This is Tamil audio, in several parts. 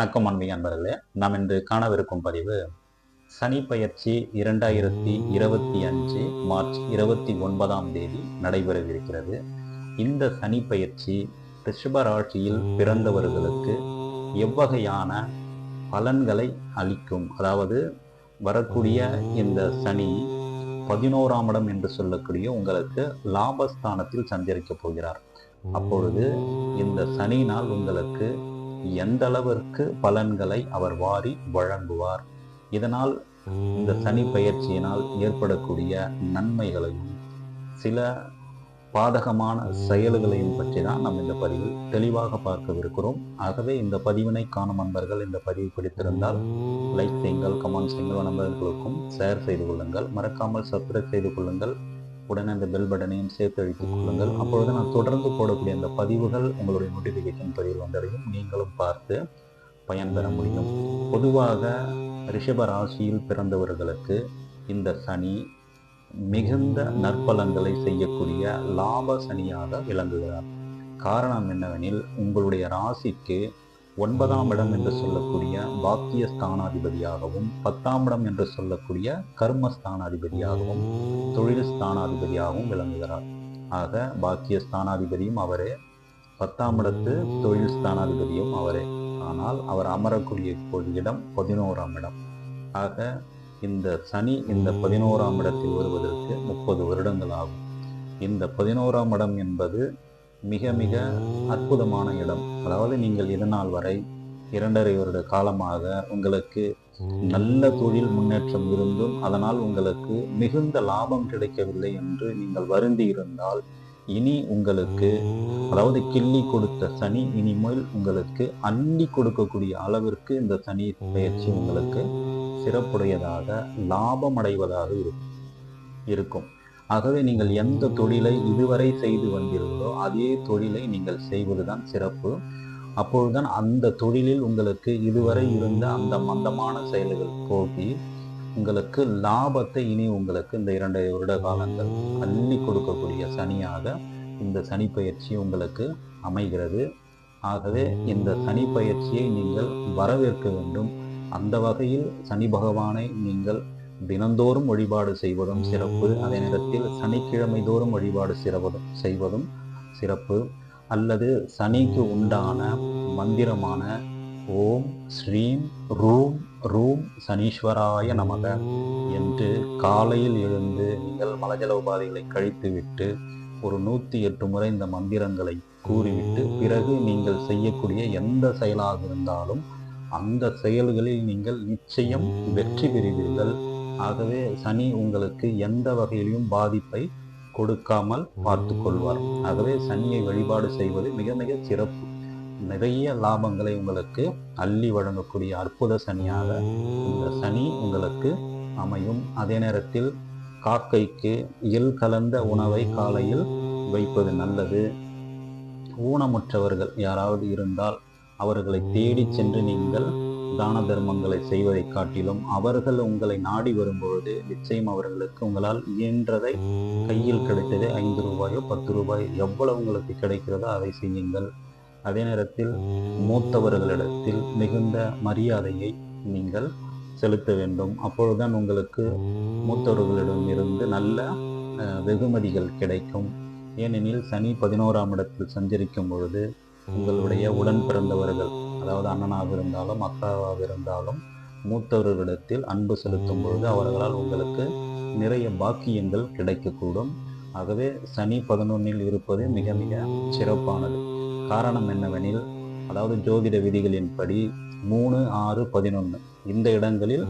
வணக்கம் அன்பிய அன்பர்களே நாம் இன்று காணவிருக்கும் பதிவு சனி பயிற்சி இரண்டாயிரத்தி இருபத்தி அஞ்சு மார்ச் இருபத்தி ஒன்பதாம் தேதி நடைபெறவிருக்கிறது. இந்த சனி பயிற்சி ரிஷப ராசியில் பிறந்தவர்களுக்கு எவ்வகையான பலன்களை அளிக்கும்? அதாவது வரக்கூடிய இந்த சனி பதினோராம் இடம் என்று சொல்லக்கூடிய உங்களுக்கு லாபஸ்தானத்தில் சஞ்சரிக்கப் போகிறார். அப்பொழுது இந்த சனியினால் உங்களுக்கு எந்த அளவிற்கு பலன்களை அவர் வாரி வழங்குவார். இதனால் இந்த சனி பயிற்சியினால் ஏற்படக்கூடிய நன்மைகளையும் சில பாதகமான செயல்களையும் பற்றி தான் நாம் இந்த பதிவில் தெளிவாக பார்க்கவிருக்கிறோம். ஆகவே இந்த பதிவினை காணும் அன்பர்கள் இந்த பதிவு பிடித்திருந்தால் லைக் செய்யுங்கள் கமெண்ட் செய்யுங்கள் நண்பர்களுக்கும் ஷேர் செய்து கொள்ளுங்கள். மறக்காமல் சப்ஸ்கிரைப் செய்து கொள்ளுங்கள். உடனே அந்த பெல் பட்டனையும் சேர்த்து அழித்துக் கொள்ளுங்கள். அப்பொழுது நான் தொடர்ந்து போடக்கூடிய அந்த பதிவுகள் உங்களுடைய நோட்டிஃபிகேஷன் பதிவில் வந்தடையும். நீங்களும் பார்த்து பயன்பெற முடியும். பொதுவாக ரிஷப ராசியில் பிறந்தவர்களுக்கு இந்த சனி மிகுந்த நற்பலன்களை செய்யக்கூடிய லாப சனியாக விளங்குகிறார். காரணம் என்னவெனில் உங்களுடைய ராசிக்கு ஒன்பதாம் இடம் என்று சொல்லக்கூடிய பாக்கிய ஸ்தானாதிபதியாகவும் பத்தாம் இடம் என்று சொல்லக்கூடிய கர்ம ஸ்தானாதிபதியாகவும் தொழில் ஸ்தானாதிபதியாகவும் விளங்குகிறார். ஆக பாக்கிய ஸ்தானாதிபதியும் அவரே. பத்தாம் இடத்து தொழில் ஸ்தானாதிபதியும் அவரே. ஆனால் அவர் அமரக்கூடிய இடம் பதினோராம் இடம். ஆக இந்த சனி இந்த பதினோராம் இடத்தில் வருவதற்கு முப்பது வருடங்கள் ஆகும். இந்த பதினோராம் இடம் என்பது மிக மிக அற்புதமான இடம். அதாவது நீங்கள் இதனால் வரை இரண்டரை வருட காலமாக உங்களுக்கு நல்ல தொழில் முன்னேற்றம் இருந்தும் அதனால் உங்களுக்கு மிகுந்த லாபம் கிடைக்கவில்லை என்று நீங்கள் வருந்தி இருந்தால் இனி உங்களுக்கு அதாவது கிள்ளி கொடுத்த சனி இனிமேல் உங்களுக்கு அள்ளி கொடுக்கக்கூடிய அளவிற்கு இந்த சனி பயிற்சி உங்களுக்கு சிறப்புடையதாக லாபம் அடைவதாக இருக்கும் இருக்கும். ஆகவே நீங்கள் எந்த தொழிலை இதுவரை செய்து வந்தீர்களோ அதே தொழிலை நீங்கள் செய்வதுதான் சிறப்பு. அப்பொழுதுதான் அந்த தொழிலில் உங்களுக்கு இதுவரை இருந்த அந்த மந்தமான செயல்கள் போகி உங்களுக்கு லாபத்தை இனி உங்களுக்கு இந்த இரண்டு வருட காலங்கள் அள்ளி கொடுக்கக்கூடிய சனியாக இந்த சனி பயிற்சி உங்களுக்கு அமைகிறது. ஆகவே இந்த சனி பயிற்சியை நீங்கள் வரவேற்க வேண்டும். அந்த வகையில் சனி பகவானை நீங்கள் தினந்தோறும் வழிபாடு செய்வதும் சிறப்பு. அதே நேரத்தில் சனிக்கிழமை தோறும் வழிபாடு சிறவதும் செய்வதும் சிறப்பு. அல்லது சனிக்கு உண்டான மந்திரமான ஓம் ஸ்ரீம் ரூம் ரூம் சனீஸ்வராய நமக என்று காலையில் எழுந்து நீங்கள் மலஜல உபாதைகளை கழித்துவிட்டு ஒரு நூற்றி எட்டு முறை இந்த மந்திரங்களை கூறிவிட்டு பிறகு நீங்கள் செய்யக்கூடிய எந்த செயலாக இருந்தாலும் அந்த செயல்களில் நீங்கள் நிச்சயம் வெற்றி பெறுவீர்கள். ஆகவே சனி உங்களுக்கு எந்த வகையிலும் பாதிப்பை கொடுக்காமல் பார்த்து கொள்வார் ஆகவே சனியை வழிபாடு செய்வது மிக மிக சிறப்பு. நிறைய லாபங்களை உங்களுக்கு அள்ளி வழங்கக்கூடிய அற்புத சனியாக இந்த சனி உங்களுக்கு அமையும். அதே நேரத்தில் காக்கைக்கு எள் கலந்த உணவை காலையில் வைப்பது நல்லது. ஊனமுற்றவர்கள் யாராவது இருந்தால் அவர்களை தேடி சென்று நீங்கள் தான தர்மங்களை செய்வதை காட்டிலும் அவர்கள் உங்களை நாடி வரும்பொழுது நிச்சயம் அவர்களுக்கு உங்களால் இயன்றதை கையில் கிடைத்தது ஐந்து ரூபாயோ பத்து ரூபாய் எவ்வளவு உங்களுக்கு கிடைக்கிறதோ அதை செய்யுங்கள். அதே நேரத்தில் மூத்தவர்களிடத்தில் மிகுந்த மரியாதையை நீங்கள் செலுத்த வேண்டும். அப்பொழுதுதான் உங்களுக்கு மூத்தவர்களிடம் இருந்து நல்ல வெகுமதிகள் கிடைக்கும். ஏனெனில் சனி பதினோராம் இடத்தில் சஞ்சரிக்கும் பொழுது உங்களுடைய உடன் பிறந்தவர்கள் அதாவது அண்ணனாக இருந்தாலும் அக்காவாக இருந்தாலும் மூத்தவர்களிடத்தில் அன்பு செலுத்தும் பொழுது அவர்களால் உங்களுக்கு நிறைய பாக்கியங்கள் கிடைக்கக்கூடும். ஆகவே சனி பதினொன்னில் இருப்பது மிக மிக சிறப்பானது. காரணம் என்னவெனில் அதாவது ஜோதிட விதிகளின்படி மூணு ஆறு பதினொன்று இந்த இடங்களில்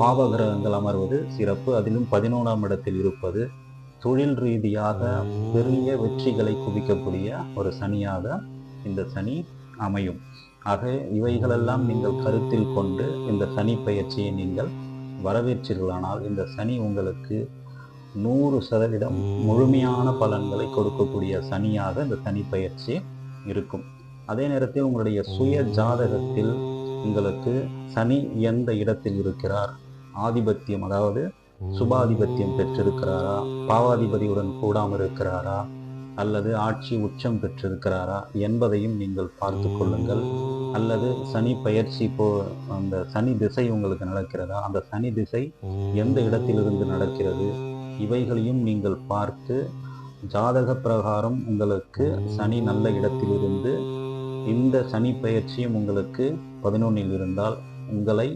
பாவகிரகங்கள் அமர்வது சிறப்பு. அதிலும் பதினோராம் இடத்தில் இருப்பது தொழில் ரீதியாக பெரிய வெற்றிகளை குவிக்கக்கூடிய ஒரு சனியாக இந்த சனி அமையும். ஆக இவைகளெல்லாம் நீங்கள் கருத்தில் கொண்டு இந்த சனி பயிற்சியை நீங்கள் வரவேற்றீர்களானால் இந்த சனி உங்களுக்கு நூறு சதவீதம் முழுமையான பலன்களை கொடுக்கக்கூடிய சனியாக இந்த சனி பயிற்சி இருக்கும். அதே நேரத்தில் உங்களுடைய சுய ஜாதகத்தில் உங்களுக்கு சனி எந்த இடத்தில் இருக்கிறார்? ஆதிபத்தியம் அதாவது சுபாதிபத்தியம் பெற்றிருக்கிறாரா? பாவாதிபதியுடன் கூடாமல் இருக்கிறாரா? அல்லது ஆட்சி உச்சம் பெற்றிருக்கிறாரா என்பதையும் நீங்கள் பார்த்து கொள்ளுங்கள். அல்லது சனி பயிற்சி இப்போ அந்த சனி திசை உங்களுக்கு நடக்கிறதா? அந்த சனி திசை எந்த இடத்திலிருந்து நடக்கிறது? இவைகளையும் நீங்கள் பார்த்து ஜாதக பிரகாரம் உங்களுக்கு சனி நல்ல இடத்திலிருந்து இந்த சனி பயிற்சியும் உங்களுக்கு பதினொன்னில் இருந்தால் உங்களை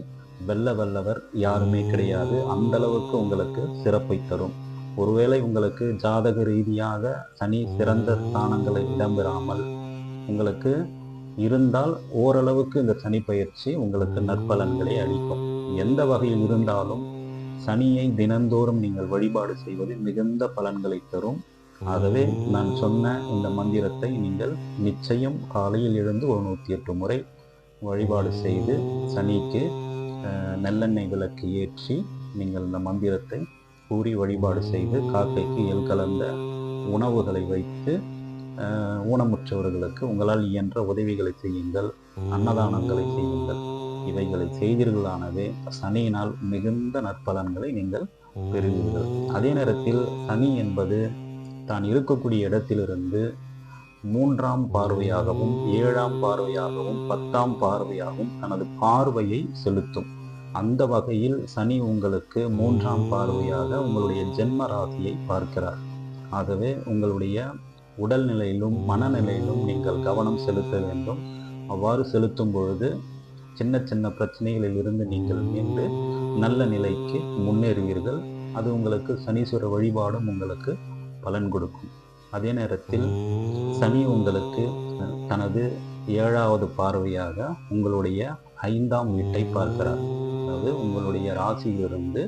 வெல்ல வல்லவர் யாருமே கிடையாது. அந்த அளவுக்கு உங்களுக்கு சிறப்பை தரும். ஒருவேளை உங்களுக்கு ஜாதக ரீதியாக சனி சிறந்த ஸ்தானங்களை இடம்பெறாமல் உங்களுக்கு இருந்தால் ஓரளவுக்கு இந்த சனி பயிற்சி உங்களுக்கு நற்பலன்களை அளிக்கும். எந்த வகையில் இருந்தாலும் சனியை தினந்தோறும் நீங்கள் வழிபாடு செய்வது மிகுந்த பலன்களை தரும். ஆகவே நான் சொன்ன இந்த மந்திரத்தை நீங்கள் நிச்சயம் காலையில் எழுந்து ஒரு நூற்றி எட்டு முறை வழிபாடு செய்து சனிக்கு நல்லெண்ணெய் விளக்கு ஏற்றி நீங்கள் இந்த மந்திரத்தை கூறி வழிபாடு செய்து காக்கைக்கு எல் கலந்த உணவுகளை வைத்து ஊனமுற்றவர்களுக்கு உங்களால் இயன்ற உதவிகளை செய்யுங்கள் அன்னதானங்களை செய்யுங்கள். இவைகளை செய்தீர்களானவே சனியினால் மிகுந்த நற்பலன்களை நீங்கள் பெறுவீர்கள். அதே நேரத்தில் சனி என்பது தான் இருக்கக்கூடிய இடத்திலிருந்து மூன்றாம் பார்வையாகவும் ஏழாம் பார்வையாகவும் பத்தாம் பார்வையாகவும் தனது பார்வையை செலுத்தும். அந்த வகையில் சனி உங்களுக்கு மூன்றாம் பார்வையாக உங்களுடைய ஜென்ம ராசியை பார்க்கிறார். ஆகவே உங்களுடைய உடல்நிலையிலும் மனநிலையிலும் நீங்கள் கவனம் செலுத்த வேண்டும். அவ்வாறு செலுத்தும் பொழுது சின்ன சின்ன பிரச்சனைகளில் இருந்து நீங்கள் மீண்டு நல்ல நிலைக்கு முன்னேறுவீர்கள். அது உங்களுக்கு சனீஸ்வர வழிபாடும் உங்களுக்கு பலன் கொடுக்கும். அதே நேரத்தில் சனி உங்களுக்கு தனது ஏழாவது பார்வையாக உங்களுடைய ஐந்தாம் வீட்டை பார்க்கிறார். அதாவது உங்களுடைய ராசியிலிருந்து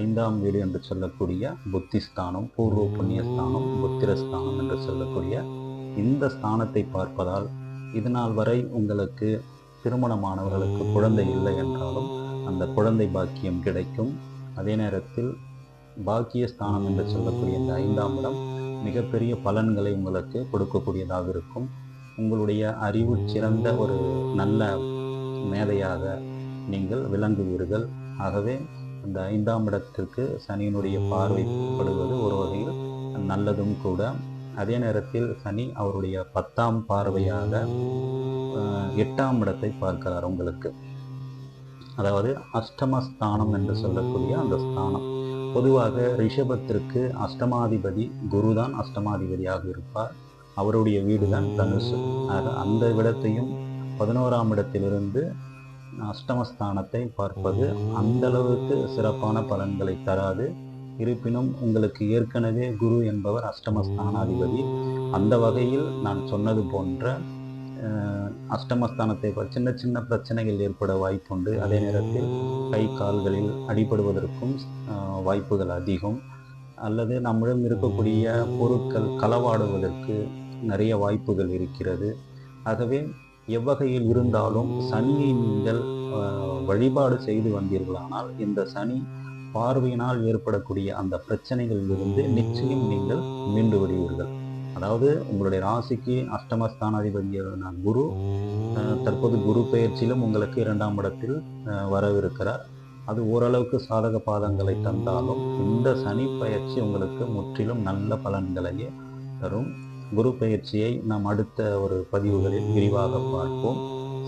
ஐந்தாம் வீடு என்று சொல்லக்கூடிய புத்திஸ்தானம் பூர்வ புண்ணியஸ்தானம் புத்திரஸ்தானம் என்று சொல்லக்கூடிய இந்த ஸ்தானத்தை பார்ப்பதால் இதுநாள் வரை உங்களுக்கு திருமணமானவர்களுக்கு குழந்தை இல்லை என்றாலும் அந்த குழந்தை பாக்கியம் கிடைக்கும். அதே நேரத்தில் பாக்கிய ஸ்தானம் என்று சொல்லக்கூடிய இந்த ஐந்தாம் இடம் மிகப்பெரிய பலன்களை உங்களுக்கு கொடுக்கக்கூடியதாக இருக்கும். உங்களுடைய அறிவு சிறந்த ஒரு நல்ல மேதையாக நீங்கள் விளங்குவீர்கள். ஆகவே அந்த ஐந்தாம் இடத்திற்கு சனியினுடைய பார்வைப்படுவது ஒரு வகையில் நல்லதும் கூட. அதே நேரத்தில் சனி அவருடைய பத்தாம் பார்வையாக எட்டாம் இடத்தை பார்க்கிறார் உங்களுக்கு. அதாவது அஷ்டமஸ்தானம் என்று சொல்லக்கூடிய அந்த ஸ்தானம். பொதுவாக ரிஷபத்திற்கு அஷ்டமாதிபதி குருதான் அஷ்டமாதிபதியாக இருப்பார். அவருடைய வீடு தான் தனுசு. ஆக அந்த இடத்தையும் பதினோராம் இடத்திலிருந்து அஷ்டமஸ்தானத்தை பார்ப்பது அந்த அளவுக்கு சிறப்பான பலன்களை தராது. இருப்பினும் உங்களுக்கு ஏற்கனவே குரு என்பவர் அஷ்டமஸ்தானாதிபதி. அந்த வகையில் நான் சொன்னது போன்ற அஷ்டமஸ்தானத்தை சின்ன சின்ன பிரச்சனைகள் ஏற்பட வாய்ப்புண்டு. அதே நேரத்தில் கை கால்களில் அடிபடுவதற்கும் வாய்ப்புகள் அதிகம். அல்லது நம்மிடம் இருக்கக்கூடிய பொருட்கள் களவாடுவதற்கு நிறைய வாய்ப்புகள் இருக்கிறது. ஆகவே எவ்வகையில் இருந்தாலும் சனியை நீங்கள் வழிபாடு செய்து வந்தீர்களானால் இந்த சனி பார்வையினால் ஏற்படக்கூடிய அந்த பிரச்சனைகளிலிருந்து நிச்சயம் நீங்கள் மீண்டு விடுவீர்கள் அதாவது உங்களுடைய ராசிக்கு அஷ்டமஸ்தானாதிபதியான குரு தற்போது குரு பயிற்சியிலும் உங்களுக்கு இரண்டாம் இடத்தில் அஹ், வரவிருக்கிறார். அது ஓரளவுக்கு சாதக பாதங்களை தந்தாலும் இந்த சனி பயிற்சி உங்களுக்கு முற்றிலும் நல்ல பலன்களையே தரும். குரு பயிற்சியை நாம் அடுத்த ஒரு பதிவுகளில் விரிவாக பார்ப்போம்.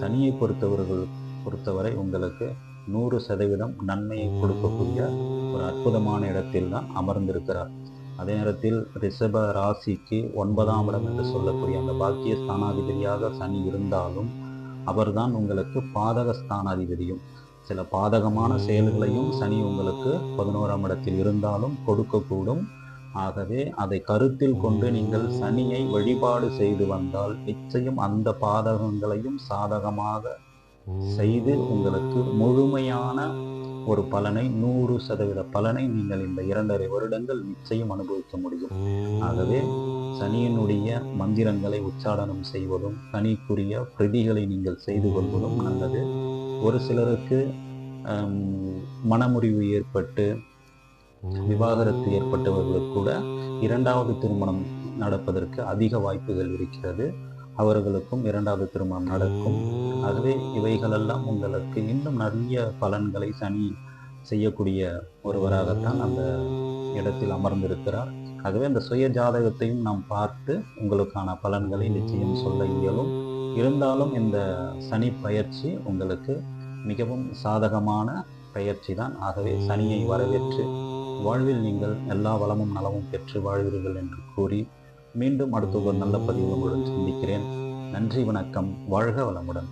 சனியை பொறுத்தவர்கள் பொறுத்தவரை உங்களுக்கு நூறு சதவீதம் நன்மையை கொடுக்கக்கூடிய ஒரு அற்புதமான இடத்தில் தான் அமர்ந்திருக்கிறார். அதே நேரத்தில் ரிஷப ராசிக்கு ஒன்பதாம் இடம் என்று சொல்லக்கூடிய அந்த பாக்கிய ஸ்தானாதிபதியாக சனி இருந்தாலும் அவர்தான் உங்களுக்கு பாதக ஸ்தானாதிபதியும். சில பாதகமான செயல்களையும் சனி உங்களுக்கு பதினோராம் இடத்தில் இருந்தாலும் கொடுக்கக்கூடும். ஆகவே அதை கருத்தில் கொண்டு நீங்கள் சனியை வழிபாடு செய்து வந்தால் நிச்சயம் அந்த பாதகங்களையும் சாதகமாக செய்து உங்களுக்கு முழுமையான ஒரு பலனை நூறு சதவீத பலனை நீங்கள் இந்த இரண்டரை வருடங்கள் நிச்சயம் அனுபவிக்க முடியும். ஆகவே சனியினுடைய மந்திரங்களை உச்சாடனம் செய்வதும் சனிக்குரிய பிரதிகளை நீங்கள் செய்து கொள்வதும் நல்லது. ஒரு சிலருக்கு ஹம், மனமுறிவு ஏற்பட்டு விவாகரத்து ஏற்பட்டவர்கள் கூட இரண்டாவது திருமணம் நடப்பதற்கு அதிக வாய்ப்புகள் இருக்கிறது. அவர்களுக்கும் இரண்டாவது திருமணம் நடக்கும். ஆகவே இவைகளெல்லாம் உங்களுக்கு இன்னும் நிறைய பலன்களை சனி செய்யக்கூடிய ஒருவராகத்தான் அந்த இடத்தில் அமர்ந்திருக்கிறார். ஆகவே அந்த சுய ஜாதகத்தையும் நாம் பார்த்து உங்களுக்கான பலன்களை நிச்சயம் சொல்ல இயலும். இருந்தாலும் இந்த சனி பயிற்சி உங்களுக்கு மிகவும் சாதகமான பயிற்சி தான் ஆகவே சனியை வரவேற்று வாழ்வில் நீங்கள் எல்லா வளமும் நலமும் பெற்று வாழ்வீர்கள் என்று கூறி மீண்டும் அடுத்த ஒரு நல்ல பதிவு உங்களுடன் சந்திக்கிறேன். நன்றி வணக்கம். வாழ்க வளமுடன்.